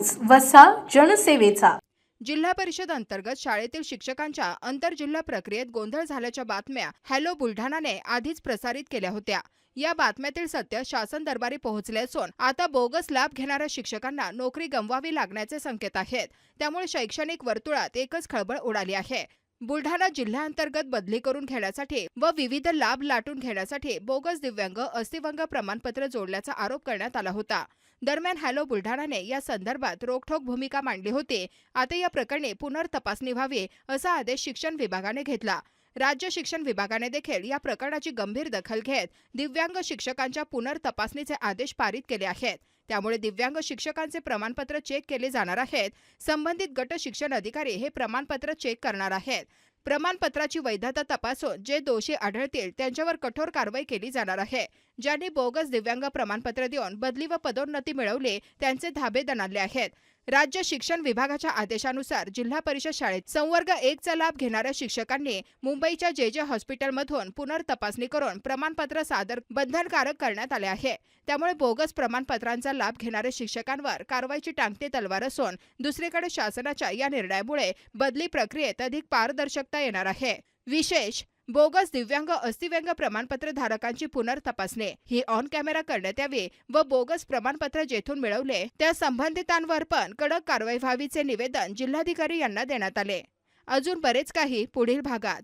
News वसा जनसेवेचा. जिल्हा परिषद अंतर्गत शाळेतील शिक्षकांच्या आंतरजिल्हा प्रक्रियेत गोंधळ झाल्याच्या बातम्या हॅलो बुलढाणाने आधीच प्रसारित केल्या होत्या. या बातम्यातील सत्य शासन दरबारी पोहोचले असून आता बोगस लाभ घेणाऱ्या शिक्षकांना नोकरी गमवावी लागण्याचे संकेत आहेत. त्यामुळे शैक्षणिक वर्तुळात एकच खळबळ उडाली आहे. बुलढाणा जिल्ह्याअंतर्गत बदली करून घेण्यासाठी व विविध लाभ लाटून घेण्यासाठी बोगस दिव्यांग अस्थिवंग प्रमाणपत्र जोडल्याचा आरोप करण्यात आला होता. दरम्यान हॅलो बुलढाणाने या संदर्भात रोखठोक भूमिका मांडली होती. आता या प्रकरणी पुनर्तपासणी व्हावी असा आदेश शिक्षण विभागाने घेतला. राज्य शिक्षण विभागाने देखील या प्रकरणाची गंभीर दखल घेत दिव्यांग शिक्षकांच्या पुनर्तपासणीचे आदेश पारित केले आहेत. त्यामुळे दिव्यांग शिक्षकांचे प्रमाणपत्र चेक केले जाणार आहेत. संबंधित गट शिक्षण अधिकारी हे प्रमाणपत्र चेक करणार आहेत. प्रमाणपत्राची वैधता तपासून जे दोषी आढळतील त्यांच्यावर कठोर कारवाई केली जाणार आहे. ज्यांनी बोगस दिव्यांग प्रमाणपत्र देऊन बदली व पदोन्नती मिळवली त्यांचे धाबे दणाले आहेत. राज्य शिक्षण विभागाच्या आदेशानुसार जिल्हा परिषद शाळेत संवर्ग एकचा लाभ घेणाऱ्या शिक्षकांनी मुंबईच्या जे जे हॉस्पिटलमधून पुनर्तपासणी करून प्रमाणपत्र सादर बंधनकारक करण्यात आले आहे. त्यामुळे बोगस प्रमाणपत्रांचा लाभ घेणाऱ्या शिक्षकांवर कारवाईची टांगती तलवार असून दुसरीकडे शासनाच्या या निर्णयामुळे बदली प्रक्रियेत अधिक पारदर्शक पारदर्शकता येणार आहे. विशेष बोगस दिव्यांग अस्थिव्यंग प्रमाणपत्र धारकांची पुनर्तपासणी. ही ऑन कॅमेरा करण्यात यावी व बोगस प्रमाणपत्र जेथून मिळवले त्या संबंधितांवर पण कडक कारवाई व्हावीचे निवेदन जिल्हाधिकारी यांना देण्यात आले. अजून बरेच काही पुढील भागात.